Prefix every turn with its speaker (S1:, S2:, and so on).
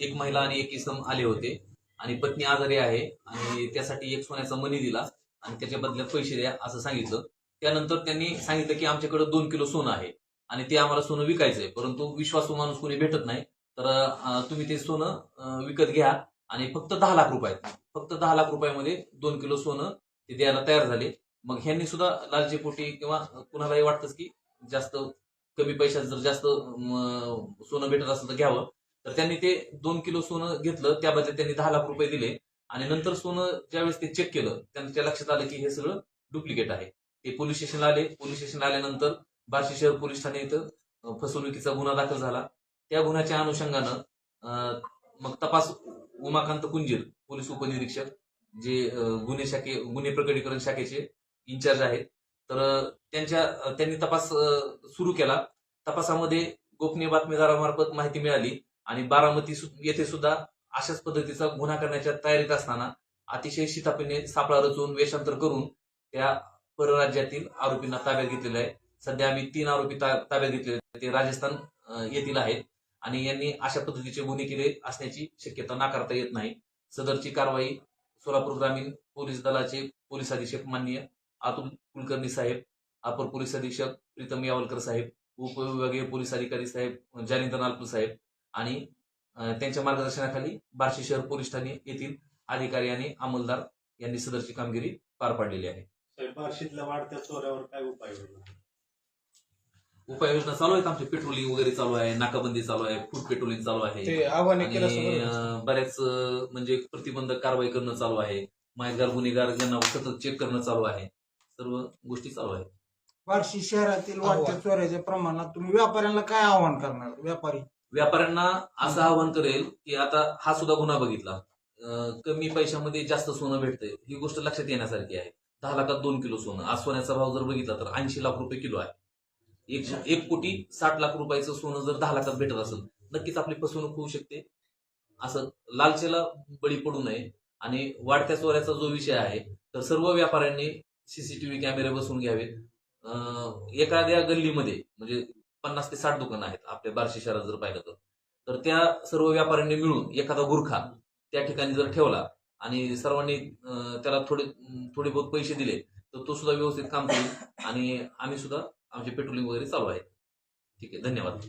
S1: एक महिला आणि एक इसम आले होते. आणि पत्नी आजारी आहे आणि त्यासाठी एक सोन्याचा मनी दिला आणि त्याच्या बदल्यात पैसे द्या असं सांगितलं. त्यानंतर त्यांनी सांगितलं की आमच्याकडे दोन किलो सोनं आहे आणि ते आम्हाला सोनं विकायचंय. परंतु विश्वासू माणूस कोणी भेटत नाही. तर तुम्ही ते सोनं विकत घ्या आणि फक्त दहा लाख रुपयात फक्त दहा लाख रुपयामध्ये दोन किलो सोनं ते द्यायला तयार झाले. मग ह्यांनी सुद्धा लालचीपोटी किंवा कुणालाही वाटतंच की जास्त कमी पैशात जर जास्त सोनं भेटत असेल तर घ्यावं. तर त्यांनी ते दोन किलो सोनं घेतलं त्याबद्दल त्यांनी दहा लाख रुपये दिले. आणि नंतर सोनं ज्यावेळेस ते चेक केलं त्यांच्या लक्षात आलं की हे सगळं डुप्लिकेट आहे. ते पोलीस स्टेशनला आले. पोलीस स्टेशनला आल्यानंतर बार्शी शहर पोलीस ठाणे इथं फसवणुकीचा गुन्हा दाखल झाला. त्या गुन्ह्याच्या अनुषंगानं मग तपास उमाकांत कुंजीर पोलीस उपनिरीक्षक जे गुन्हे शाखे गुन्हे प्रकटीकरण शाखेचे इन्चार्ज आहेत. तर त्यांच्या त्यांनी तपास सुरू केला. तपासामध्ये गोपनीय बातमीदारामार्फत माहिती मिळाली. आणि बारामती सु- येथे सुद्धा अशाच पद्धतीचा गुन्हा करण्याच्या तयारीत असताना अतिशय शितापीने सापळा रचून वेषांतर करून त्या परराज्यातील आरोपींना ताब्यात घेतलेलं आहे. सध्या आम्ही तीन आरोपी ता- ताब्यात घेतलेले आहेत. ते राजस्थान येथील आहेत. आणि यांनी अशा पद्धतीचे गुन्हे केले असण्याची शक्यता नाकारता येत नाही. सदरची कारवाई सोलापूर ग्रामीण पोलीस दलाचे पोलीस अधीक्षक माननीय अतुल कुलकर्णी साहेब अपर पोलीस अधीक्षक प्रीतम यावलकर साहेब उपविभागीय पोलीस अधिकारी साहेब जालिंदर नालपूर साहेब आणि त्यांच्या मार्गदर्शनाखाली बार्शी शहर पोलीस ठाणे येथील अधिकारी आणि अंमलदार यांनी सदरची कामगिरी पार पाडलेली आहे.
S2: बार्शीतल्या वाढत्या चोऱ्यावर काय उपाययोजना
S1: उपाययोजना चालू आहेत. आमचे पेट्रोलिंग वगैरे चालू आहे नाकाबंदी चालू आहे फूड पेट्रोलिंग चालू आहे. बऱ्याच म्हणजे प्रतिबंधक कारवाई करणं चालू आहे. माहितगार गुन्हेगार यांना सतत चेक करणं चालू आहे. सर्व गोष्टी चालू आहेत.
S3: बार्शी शहरातील वाढत्या चोऱ्याच्या प्रमाणात तुम्ही व्यापाऱ्यांना काय आव्हान करणार? व्यापारी.
S1: व्यापाऱ्यांना असं आवाहन करेल की आता हा सुद्धा गुन्हा बघितला. कमी पैशामध्ये जास्त सोनं भेटतंय. ही गोष्ट लक्षात येण्यासारखी आहे. दहा लाखात दोन किलो सोनं. आज सोन्याचा भाव जर बघितला तर ऐंशी लाख रुपये किलो आहे. एक एक कोटी साठ लाख रुपयाचं सोनं जर दहा लाखात भेटत असेल नक्कीच आपली फसवणूक होऊ शकते. असं लालचेला बळी पडू नये. आणि वाढत्या चोऱ्याचा जो विषय आहे तर सर्व व्यापाऱ्यांनी सीसीटीव्ही कॅमेरे बसवून घ्यावेत. एखाद्या गल्लीमध्ये म्हणजे पन्नास ते साठ दुकानं आहेत आपल्या बार्शी शहरात जर पाहिलं तर. तर त्या सर्व व्यापाऱ्यांनी मिळून एखादा गुरखा त्या ठिकाणी जर ठेवला आणि सर्वांनी त्याला थोडे थोडे बहुत पैसे दिले तर तो सुद्धा व्यवस्थित काम करेल आणि आम्ही सुद्धा आमचे पेट्रोलिंग वगैरे चालू आहे. ठीक आहे धन्यवाद.